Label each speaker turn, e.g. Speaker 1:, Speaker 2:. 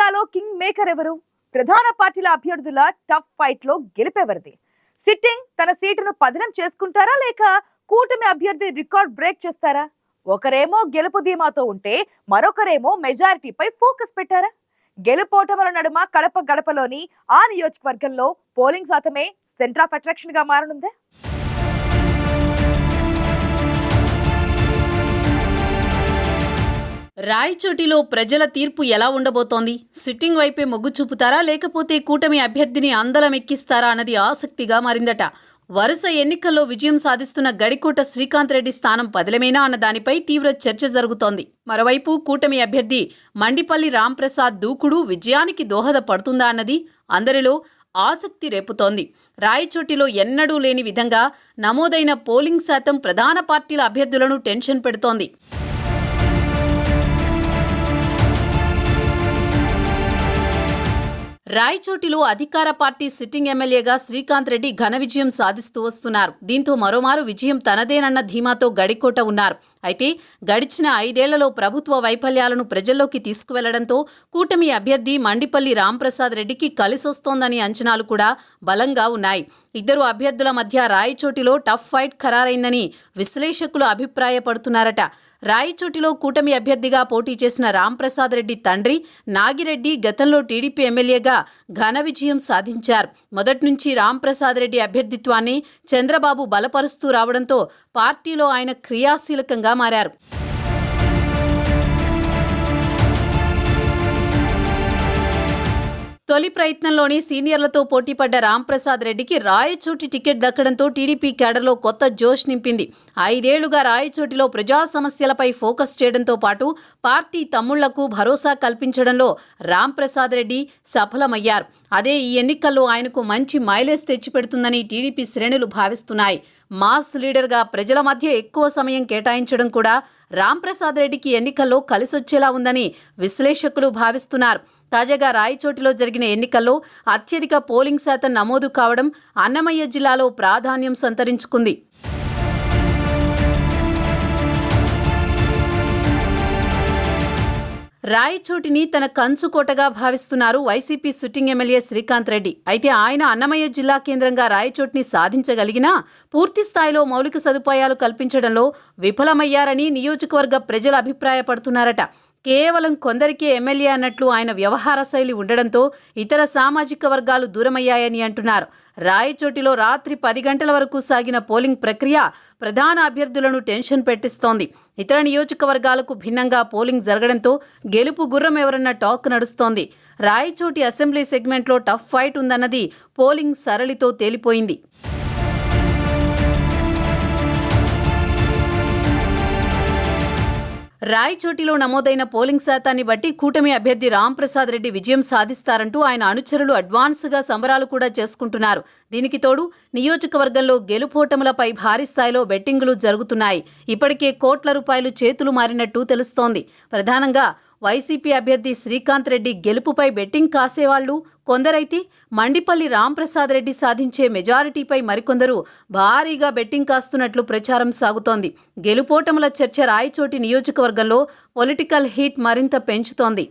Speaker 1: జిల్లాలో king maker ఎవరు? ప్రధాన పార్టీల అభ్యర్థుల టఫ్ ఫైట్లో గెలిపేవరిది. సిట్టింగ్ తన సీటును పదనం చేసుకుంటారా లేక కూటమి అభ్యర్థి రికార్డ్ బ్రేక్ చేస్తారా? ఒకరేమో గెలుపు ధీమాతో ఉంటే మరొకరేమో మెజారిటీపై ఫోకస్ పెట్టారా? గెలుపోటముల నడుమ కడప గడపలోని ఆ నియోజకవర్గంలో పోలింగ్ శాతమే సెంటర్ ఆఫ్ అట్రాక్షన్గా మారనుందా?
Speaker 2: రాయచోటిలో ప్రజల తీర్పు ఎలా ఉండబోతోంది? సిట్టింగ్ వైపే మొగ్గు చూపుతారా? లేకపోతే కూటమి అభ్యర్థిని అందలం ఎక్కిస్తారా అన్నది ఆసక్తిగా మారిందట. వరుస ఎన్నికల్లో విజయం సాధిస్తున్న గడికోట శ్రీకాంత్ రెడ్డి స్థానం పదిలమేనా అన్న దానిపై తీవ్ర చర్చ జరుగుతోంది. మరోవైపు కూటమి అభ్యర్థి మండిపల్లి రాంప్రసాద్ దూకుడు విజయానికి దోహదపడుతుందా అన్నది అందరిలో ఆసక్తి రేపుతోంది. రాయచోటిలో ఎన్నడూ లేని విధంగా నమోదైన పోలింగ్ శాతం ప్రధాన పార్టీల అభ్యర్థులను టెన్షన్ పెడుతోంది. రాయచోటిలో అధికార పార్టీ సిట్టింగ్ ఎమ్మెల్యేగా శ్రీకాంత్ రెడ్డి ఘన విజయం సాధిస్తూ వస్తున్నారు. దీంతో మరోమారు విజయం తనదేనన్న ధీమాతో గడికోట ఉన్నారు. అయితే గడిచిన ఐదేళ్ళలో ప్రభుత్వ వైఫల్యాలను ప్రజల్లోకి తీసుకువెళ్ళడంతో కూటమి అభ్యర్థి మండిపల్లి రాంప్రసాద్ రెడ్డికి కలిసొస్తోందని అంచనాలు కూడా బలంగా ఉన్నాయి. ఇద్దరు అభ్యర్థుల మధ్య రాయచోటిలో టఫ్ ఫైట్ ఖరారైందని విశ్లేషకులు అభిప్రాయపడుతున్నారట. రాయచోటిలో కూటమి అభ్యర్థిగా పోటీ చేసిన రాంప్రసాద్ రెడ్డి తండ్రి నాగిరెడ్డి గతంలో టీడీపీ ఎమ్మెల్యేగా ఘన విజయం సాధించారు. మొదటి నుంచి రాంప్రసాద్ రెడ్డి అభ్యర్థిత్వాన్ని చంద్రబాబు బలపరుస్తూ రావడంతో పార్టీలో ఆయన క్రియాశీలకంగా మారారు. తొలి ప్రయత్నంలోని సీనియర్లతో పోటీపడ్డ రాంప్రసాద్ రెడ్డికి రాయచోటి టికెట్ దక్కడంతో టీడీపీ కేడర్లో కొత్త జోష్ నింపింది. ఐదేళ్ళుగా రాయచోటిలో ప్రజా సమస్యలపై ఫోకస్ చేయడంతో పాటు పార్టీ తమ్ముళ్ళకు భరోసా కల్పించడంలో రాంప్రసాద్ రెడ్డి సఫలమయ్యారు. అదే ఈ ఎన్నికల్లో ఆయనకు మంచి మైలేజ్ తెచ్చిపెడుతుందని టీడీపీ శ్రేణులు భావిస్తున్నాయి. మాస్ లీడర్గా ప్రజల మధ్య ఎక్కువ సమయం కేటాయించడం కూడా రాంప్రసాద్ రెడ్డికి ఎన్నికల్లో కలిసొచ్చేలా ఉందని విశ్లేషకులు భావిస్తున్నారు. తాజాగా రాయచోటిలో జరిగిన ఎన్నికల్లో అత్యధిక పోలింగ్ శాతం నమోదు కావడం అన్నమయ్య జిల్లాలో ప్రాధాన్యం సంతరించుకుంది. రాయచోటిని తన కంచుకోటగా భావిస్తున్నారు YCP sitting MLA Srikanth Reddy. అయితే ఆయన అన్నమయ్య జిల్లా కేంద్రంగా రాయచోటిని సాధించగలిగినా పూర్తి స్థాయిలో మౌలిక సదుపాయాలు కల్పించడంలో విఫలమయ్యారని నియోజకవర్గ ప్రజలు అభిప్రాయపడుతున్నారట. కేవలం కొందరికే ఎమ్మెల్యే అన్నట్లు ఆయన వ్యవహార శైలి ఉండడంతో ఇతర సామాజిక వర్గాలు దూరమయ్యాయని అంటున్నారు. రాయచోటిలో రాత్రి పది గంటల వరకు సాగిన పోలింగ్ ప్రక్రియ ప్రధాన అభ్యర్థులను టెన్షన్ పెట్టిస్తోంది. ఇతర నియోజకవర్గాలకు భిన్నంగా పోలింగ్ జరగడంతో గెలుపు గుర్రం ఎవరన్న టాక్ నడుస్తోంది. రాయచోటి అసెంబ్లీ సెగ్మెంట్లో టఫ్ ఫైట్ ఉందన్నది పోలింగ్ సరళితో తేలిపోయింది. రాయచోటిలో నమోదైన పోలింగ్ శాతాన్ని బట్టి కూటమి అభ్యర్థి రాంప్రసాద్ రెడ్డి విజయం సాధిస్తారంటూ ఆయన అనుచరులు అడ్వాన్స్గా సంబరాలు కూడా చేసుకుంటున్నారు. దీనికి తోడు నియోజకవర్గంలో గెలుపోటములపై భారీ స్థాయిలో బెట్టింగులు జరుగుతున్నాయి. ఇప్పటికే కోట్ల రూపాయలు చేతులు మారినట్టు తెలుస్తోంది. ప్రధానంగా వైసీపీ అభ్యర్థి శ్రీకాంత్ రెడ్డి గెలుపుపై బెట్టింగ్ కాసేవాళ్ళు. కొందరైతే మండిపల్లి రాంప్రసాద్ రెడ్డి సాధించే మెజారిటీపై మరికొందరు భారీగా బెట్టింగ్ కాస్తున్నట్లు ప్రచారం సాగుతోంది. గెలుపోటముల చర్చ రాయచోటి నియోజకవర్గంలో పొలిటికల్ హీట్ మరింత పెంచుతోంది.